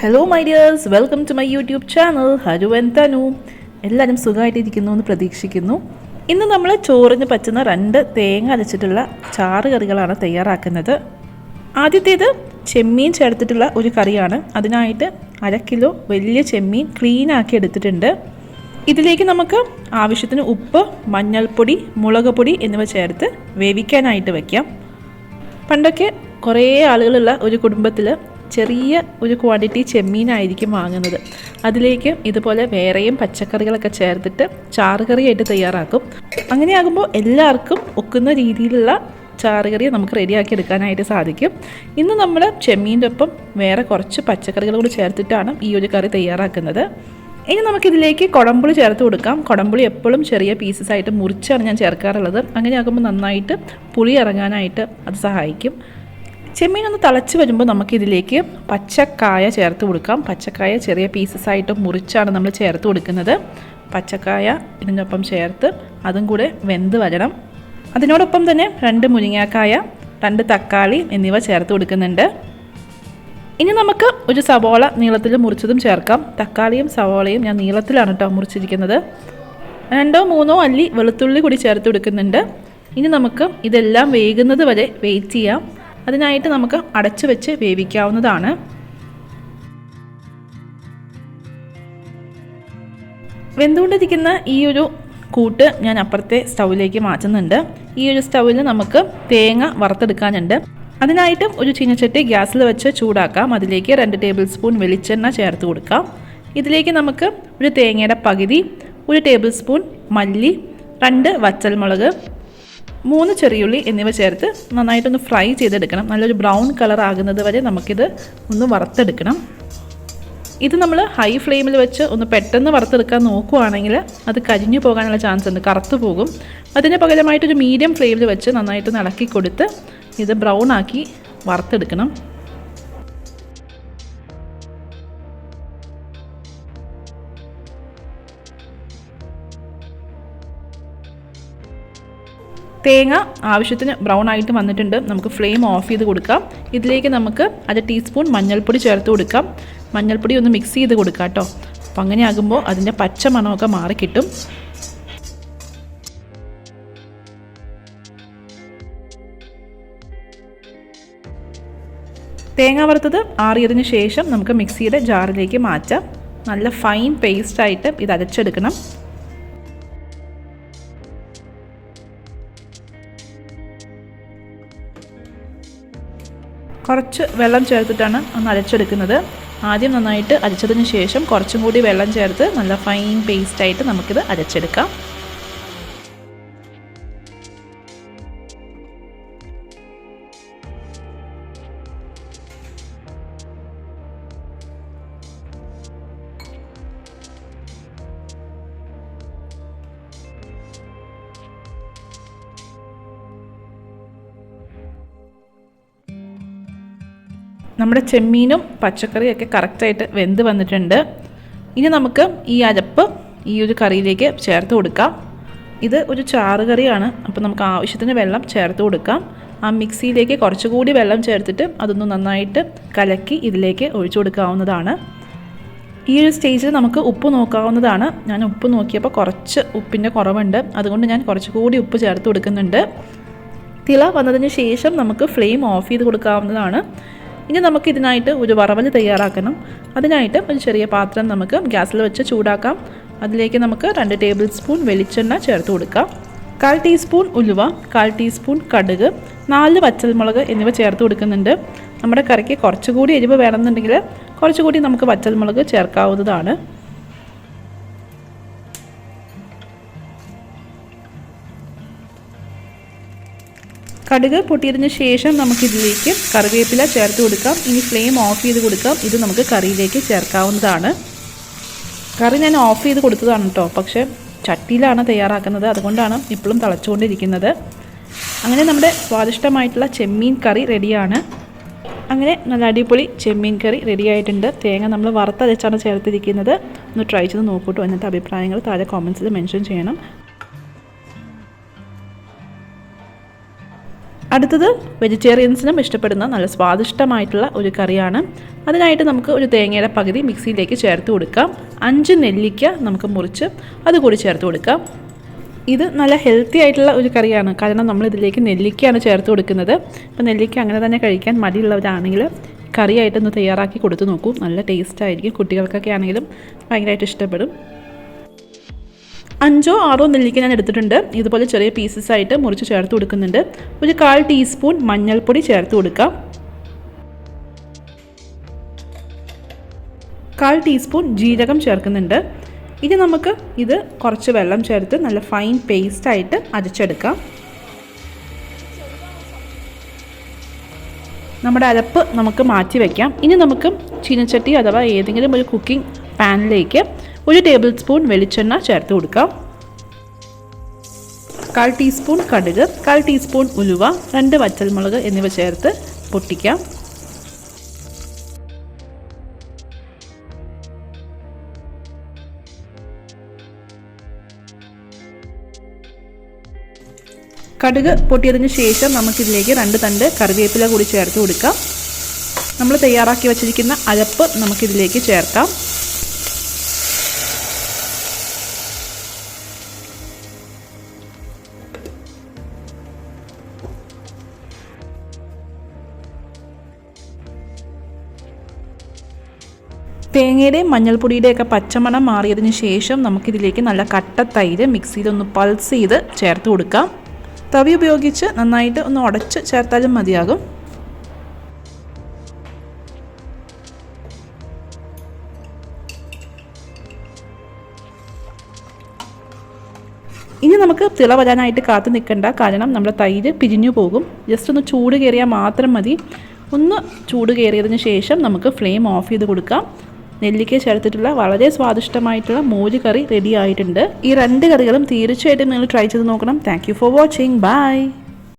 Hello my dears welcome to my YouTube channel Haru and Thanu എല്ലാവരും സുഖമായിട്ടിരിക്കുന്നു എന്ന് പ്രതീക്ഷിക്കുന്നു. ഇന്ന് നമ്മൾ ചോറിന് പറ്റുന്ന രണ്ട് തേങ്ങ അരച്ചിട്ടുള്ള ചാറ് കറികളാണ് തയ്യാറാക്കുന്നത്. ആദ്യത്തേത് ചെമ്മീൻ ചേർത്തിട്ടുള്ള ഒരു കറിയാണ്. അതിനായിട്ട് അര കിലോ വലിയ ചെമ്മീൻ ക്ലീൻ ആക്കി എടുത്തിട്ടുണ്ട്. ഇതിലേക്ക് നമുക്ക് ആവശ്യത്തിന് ഉപ്പ് മഞ്ഞൾപ്പൊടി മുളക് പൊടി എന്നിവ ചേർത്ത് വേവിക്കാനായിട്ട് വയ്ക്കാം പണ്ടൊക്കെ കുറേ ആളുകളുള്ള ഒരു കുടുംബത്തിൽ ചെറിയ ഒരു ക്വാണ്ടിറ്റി ചെമ്മീനായിരിക്കും വാങ്ങുന്നത്. അതിലേക്ക് ഇതുപോലെ വേറെയും പച്ചക്കറികളൊക്കെ ചേർത്തിട്ട് ചാറുകറിയായിട്ട് തയ്യാറാക്കും. അങ്ങനെയാകുമ്പോൾ എല്ലാവർക്കും ഒക്കുന്ന രീതിയിലുള്ള ചാറുകറി നമുക്ക് റെഡിയാക്കി എടുക്കാനായിട്ട് സാധിക്കും. ഇന്ന് നമ്മൾ ചെമ്മീന്റെ ഒപ്പം വേറെ കുറച്ച് പച്ചക്കറികൾ കൂടി ചേർത്തിട്ടാണ് ഈ ഒരു കറി തയ്യാറാക്കുന്നത്. ഇനി നമുക്കിതിലേക്ക് കുടമ്പുളി ചേർത്ത് കൊടുക്കാം. കുടമ്പുളി എപ്പോഴും ചെറിയ പീസസ് ആയിട്ട് മുറിച്ചാണ് ഞാൻ ചേർക്കാറുള്ളത്. അങ്ങനെയാകുമ്പോൾ നന്നായിട്ട് പുളി ഇറങ്ങാനായിട്ട് അത് സഹായിക്കും. ചെമ്മീൻ ഒന്ന് തിളച്ച് വരുമ്പോൾ നമുക്കിതിലേക്ക് പച്ചക്കായ ചേർത്ത് കൊടുക്കാം. പച്ചക്കായ ചെറിയ പീസസ് ആയിട്ട് മുറിച്ചാണ് നമ്മൾ ചേർത്ത് കൊടുക്കുന്നത്. പച്ചക്കായ ഇതിനൊപ്പം ചേർത്ത് അതും കൂടെ വെന്ത് വരണം. അതിനോടൊപ്പം തന്നെ രണ്ട് മുരിങ്ങാക്കായ രണ്ട് തക്കാളി എന്നിവ ചേർത്ത് കൊടുക്കുന്നുണ്ട്. ഇനി നമുക്ക് ഒരു സവോള നീളത്തിൽ മുറിച്ചതും ചേർക്കാം. തക്കാളിയും സവോളയും ഞാൻ നീളത്തിലാണ് കേട്ടോ മുറിച്ചിരിക്കുന്നത്. രണ്ടോ മൂന്നോ അല്ലി വെളുത്തുള്ളി കൂടി ചേർത്ത് കൊടുക്കുന്നുണ്ട്. ഇനി നമുക്ക് ഇതെല്ലാം വേകുന്നത് വരെ വെയിറ്റ് ചെയ്യാം. അതിനായിട്ട് നമുക്ക് അടച്ചു വെച്ച് വേവിക്കാവുന്നതാണ്. വെന്തുകൊണ്ടിരിക്കുന്ന ഈ ഒരു കൂട്ട് ഞാൻ അപ്പുറത്തെ സ്റ്റൗവിലേക്ക് മാറ്റുന്നുണ്ട്. ഈ ഒരു സ്റ്റൗവിൽ നമുക്ക് തേങ്ങ വറുത്തെടുക്കാനുണ്ട്. അതിനായിട്ട് ഒരു ചീനച്ചട്ടി ഗ്യാസിൽ വെച്ച് ചൂടാക്കാം. അതിലേക്ക് രണ്ട് ടേബിൾ സ്പൂൺ വെളിച്ചെണ്ണ ചേർത്ത് കൊടുക്കാം. ഇതിലേക്ക് നമുക്ക് ഒരു തേങ്ങയുടെ പകുതി ഒരു ടേബിൾ സ്പൂൺ മല്ലി രണ്ട് വച്ചൽമുളക് മൂന്ന് ചെറിയുള്ളി എന്നിവ ചേർത്ത് നന്നായിട്ടൊന്ന് ഫ്രൈ ചെയ്തെടുക്കണം. നല്ലൊരു ബ്രൗൺ കളർ ആകുന്നത് വരെ നമുക്കിത് ഒന്ന് വറുത്തെടുക്കണം. ഇത് നമ്മൾ ഹൈ ഫ്ലെയിമിൽ വെച്ച് ഒന്ന് പെട്ടെന്ന് വറുത്തെടുക്കാൻ നോക്കുവാണെങ്കിൽ അത് കരിഞ്ഞു പോകാനുള്ള ചാൻസ് ഉണ്ട്. കറുത്തു പോകും. അതിന് പകരമായിട്ടൊരു മീഡിയം ഫ്ലെയിമിൽ വെച്ച് നന്നായിട്ടൊന്ന് ഇളക്കി കൊടുത്ത് ഇത് ബ്രൗൺ ആക്കി വറുത്തെടുക്കണം. തേങ്ങ ആവശ്യത്തിന് ബ്രൗൺ ആയിട്ട് വന്നിട്ടുണ്ട്. നമുക്ക് ഫ്ലെയിം ഓഫ് ചെയ്ത് കൊടുക്കാം. ഇതിലേക്ക് നമുക്ക് അര ടീസ്പൂൺ മഞ്ഞൾപ്പൊടി ചേർത്ത് കൊടുക്കാം. മഞ്ഞൾപ്പൊടി ഒന്ന് മിക്സ് ചെയ്ത് കൊടുക്കാം കേട്ടോ. അപ്പം അങ്ങനെ ആകുമ്പോൾ അതിന്റെ പച്ച മണമൊക്കെ മാറിക്കിട്ടും തേങ്ങ വറുത്തത് ആറിയതിന് ശേഷം നമുക്ക് മിക്സിയുടെ ജാറിലേക്ക് മാറ്റാം. നല്ല ഫൈൻ പേസ്റ്റായിട്ട് ഇത് അരച്ചെടുക്കണം. കുറച്ച് വെള്ളം ചേർത്തിട്ടാണ് ഒന്ന് അരച്ചെടുക്കുന്നത്. ആദ്യം നന്നായിട്ട് അരച്ചതിന് ശേഷം കുറച്ചും കൂടി വെള്ളം ചേർത്ത് നല്ല ഫൈൻ പേസ്റ്റായിട്ട് നമുക്കിത് അരച്ചെടുക്കാം. നമ്മുടെ ചെമ്മീനും പച്ചക്കറിയൊക്കെ കറക്റ്റായിട്ട് വെന്ത് വന്നിട്ടുണ്ട്. ഇനി നമുക്ക് ഈ അരപ്പ് ഈ ഒരു കറിയിലേക്ക് ചേർത്ത് കൊടുക്കാം. ഇത് ഒരു ചാറ് കറിയാണ്. അപ്പോൾ നമുക്ക് ആവശ്യത്തിന് വെള്ളം ചേർത്ത് കൊടുക്കാം. ആ മിക്സിയിലേക്ക് കുറച്ചുകൂടി വെള്ളം ചേർത്തിട്ട് അതൊന്ന് നന്നായിട്ട് കലക്കി ഇതിലേക്ക് ഒഴിച്ചു കൊടുക്കാവുന്നതാണ്. ഈ ഒരു സ്റ്റേജിൽ നമുക്ക് ഉപ്പ് നോക്കാവുന്നതാണ്. ഞാൻ ഉപ്പ് നോക്കിയപ്പോൾ കുറച്ച് ഉപ്പിന്റെ കുറവുണ്ട്. അതുകൊണ്ട് ഞാൻ കുറച്ചുകൂടി ഉപ്പ് ചേർത്ത് കൊടുക്കുന്നുണ്ട്. തിള വന്നതിന് ശേഷം നമുക്ക് ഫ്ലെയിം ഓഫ് ചെയ്ത് കൊടുക്കാവുന്നതാണ്. ഇനി നമുക്ക് ഇതിനായിട്ട് ഒരു വറവൽ തയ്യാറാക്കണം. അതിനായിട്ട് ഒരു ചെറിയ പാത്രം നമുക്ക് ഗ്യാസിൽ വെച്ച് ചൂടാക്കാം. അതിലേക്ക് നമുക്ക് രണ്ട് ടേബിൾ സ്പൂൺ വെളിച്ചെണ്ണ ചേർത്ത് കൊടുക്കാം. കാൽ ടീസ്പൂൺ ഉലുവ കാൽ ടീസ്പൂൺ കടുക് നാല് വച്ചൽമുളക് എന്നിവ ചേർത്ത് കൊടുക്കുന്നുണ്ട്. നമ്മുടെ കറിക്ക് കുറച്ചുകൂടി എരിവ് വേണമെന്നുണ്ടെങ്കിൽ കുറച്ചുകൂടി നമുക്ക് വച്ചൽമുളക് ചേർക്കാവുന്നതാണ്. കടുക് പൊട്ടിയതിന് ശേഷം നമുക്കിതിലേക്ക് കറിവേപ്പില ചേർത്ത് കൊടുക്കാം. ഇനി ഫ്ലെയിം ഓഫ് ചെയ്ത് കൊടുക്കാം. ഇത് നമുക്ക് കറിയിലേക്ക് ചേർക്കാവുന്നതാണ്. കറി ഞാൻ ഓഫ് ചെയ്ത് കൊടുത്തതാണ് കേട്ടോ പക്ഷേ ചട്ടിയിലാണ് തയ്യാറാക്കുന്നത്. അതുകൊണ്ടാണ് ഇപ്പോഴും തിളച്ചുകൊണ്ടിരിക്കുന്നത്. അങ്ങനെ നമ്മുടെ സ്വാദിഷ്ടമായിട്ടുള്ള ചെമ്മീൻ കറി റെഡിയാണ്. അങ്ങനെ നല്ല അടിപൊളി ചെമ്മീൻ കറി റെഡിയായിട്ടുണ്ട് തേങ്ങ നമ്മൾ വറുത്തരച്ചാണ് ചേർത്തിരിക്കുന്നത്. ഒന്ന് ട്രൈ ചെയ്ത് നോക്കൂട്ടോ എന്നിട്ട് അഭിപ്രായങ്ങൾ താഴെ കോമൻസിൽ മെൻഷൻ ചെയ്യണം. അടുത്തത് വെജിറ്റേറിയൻസിനും ഇഷ്ടപ്പെടുന്ന നല്ല സ്വാദിഷ്ടമായിട്ടുള്ള ഒരു കറിയാണ്. അതിനായിട്ട് നമുക്ക് ഒരു തേങ്ങയുടെ പകുതി മിക്സിയിലേക്ക് ചേർത്ത് കൊടുക്കാം. അഞ്ച് നെല്ലിക്ക നമുക്ക് മുറിച്ച് അതുകൂടി ചേർത്ത് കൊടുക്കാം. ഇത് നല്ല ഹെൽത്തി ആയിട്ടുള്ള ഒരു കറിയാണ്. കാരണം നമ്മൾ ഇതിലേക്ക് നെല്ലിക്കയാണ് ചേർത്ത് കൊടുക്കുന്നത്. അപ്പോൾ നെല്ലിക്ക അങ്ങനെ തന്നെ കഴിക്കാൻ മടിയുള്ളവരാണെങ്കിൽ കറിയായിട്ടൊന്ന് തയ്യാറാക്കി കൊടുത്തു നോക്കൂ. നല്ല ടേസ്റ്റ് ആയിരിക്കും. കുട്ടികൾക്കൊക്കെ ആണെങ്കിലും ഭയങ്കരമായിട്ട് ഇഷ്ടപ്പെടും. അഞ്ചോ ആറോ നെല്ലിക്ക ഞാൻ എടുത്തിട്ടുണ്ട്. ഇതുപോലെ ചെറിയ പീസസ് ആയിട്ട് മുറിച്ച് ചേർത്ത് കൊടുക്കുന്നുണ്ട്. ഒരു കാൽ ടീസ്പൂൺ മഞ്ഞൾപ്പൊടി ചേർത്ത് കൊടുക്കാം. കാൽ ടീസ്പൂൺ ജീരകം ചേർക്കുന്നുണ്ട്. ഇനി നമുക്ക് ഇത് കുറച്ച് വെള്ളം ചേർത്ത് നല്ല ഫൈൻ പേസ്റ്റ് ആയിട്ട് അരച്ചെടുക്കാം. നമ്മുടെ അരപ്പ് നമുക്ക് മാറ്റി വയ്ക്കാം ഇനി നമുക്ക് ചീനച്ചട്ടി അഥവാ ഏതെങ്കിലും ഒരു കുക്കിംഗ് പാനിലേക്ക് ഒരു ടേബിൾ സ്പൂൺ വെളിച്ചെണ്ണ ചേർത്ത് കൊടുക്കാം. കാൽ ടീസ്പൂൺ കടുക് കാൽ ടീസ്പൂൺ ഉലുവ രണ്ട് വറ്റൽമുളക് എന്നിവ ചേർത്ത് പൊട്ടിക്കാം. കടുക് പൊട്ടിയതിന് ശേഷം നമുക്കിതിലേക്ക് രണ്ട് തണ്ട് കറിവേപ്പില കൂടി ചേർത്ത് കൊടുക്കാം. നമ്മൾ തയ്യാറാക്കി വച്ചിരിക്കുന്ന അരപ്പ് നമുക്കിതിലേക്ക് ചേർക്കാം. തേങ്ങയുടെയും മഞ്ഞൾപ്പൊടിയുടെയൊക്കെ പച്ചമണം മാറിയതിന് ശേഷം നമുക്കിതിലേക്ക് നല്ല കട്ട തൈര് മിക്സിയിലൊന്ന് പൾസ് ചെയ്ത് ചേർത്ത് കൊടുക്കാം. തവി ഉപയോഗിച്ച് നന്നായിട്ട് ഒന്ന് ഉടച്ച് ചേർത്താലും മതിയാകും. ഇനി നമുക്ക് തിള വരാനായിട്ട് കാത്തു നിൽക്കണ്ട. കാരണം നമ്മുടെ തൈര് പിരിഞ്ഞു പോകും. ജസ്റ്റ് ഒന്ന് ചൂട് കയറിയാൽ മാത്രം മതി. ഒന്ന് ചൂട് കയറിയതിന് ശേഷം നമുക്ക് ഫ്ലെയിം ഓഫ് ചെയ്ത് കൊടുക്കാം. നെല്ലിക്ക ചേർത്തിട്ടുള്ള വളരെ സ്വാദിഷ്ടമായിട്ടുള്ള മോര് കറി റെഡി ആയിട്ടുണ്ട്. ഈ രണ്ട് കറികളും തീർച്ചയായിട്ടും നിങ്ങൾ ട്രൈ ചെയ്ത് നോക്കണം. Thank for watching bye